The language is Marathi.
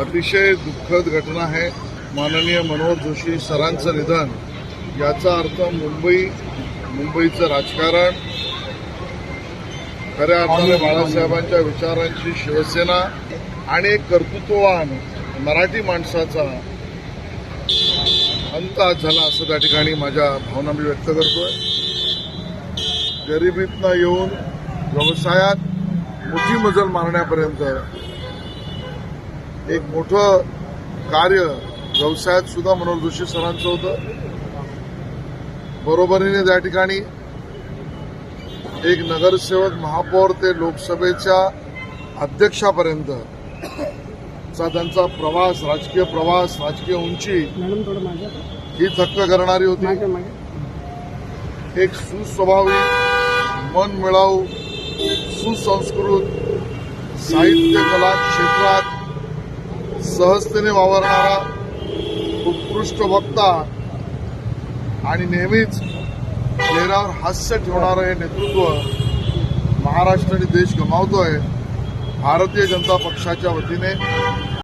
अतिशय दुःखद घटना आहे. माननीय मनोहर जोशी सरांचं निधन. याचा अर्थ मुंबई मुंबईचं राजकारण. खऱ्या अर्थाने बाळासाहेबांच्या विचारांची शिवसेना आणि एक कर्तृत्ववान मराठी माणसाचा अंत आज झाला असं त्या ठिकाणी माझ्या भावना मी व्यक्त करतोय. गरिबीतनं येऊन व्यवसायात मोठी मजल मारण्यापर्यंत एक मोठं कार्य व्यवसायात सुद्धा मनोहर जोशी सरांचं होतं. बरोबरीने त्या ठिकाणी एक नगरसेवक महापौर ते लोकसभेच्या अध्यक्षापर्यंत चा त्यांचा प्रवास राजकीय प्रवास राजकीय उंची ही थक्क करणारी होती. एक सुस्वभावी मन मिळावू सुसंस्कृत साहित्य कला क्षेत्रात सहजतेने वावरणारा उत्कृष्ट वक्ता आणि नेहमीच चेहऱ्यावर हास्य ठेवणारं हे नेतृत्व महाराष्ट्र आणि देश गमावतोय भारतीय जनता पक्षाच्या वतीने.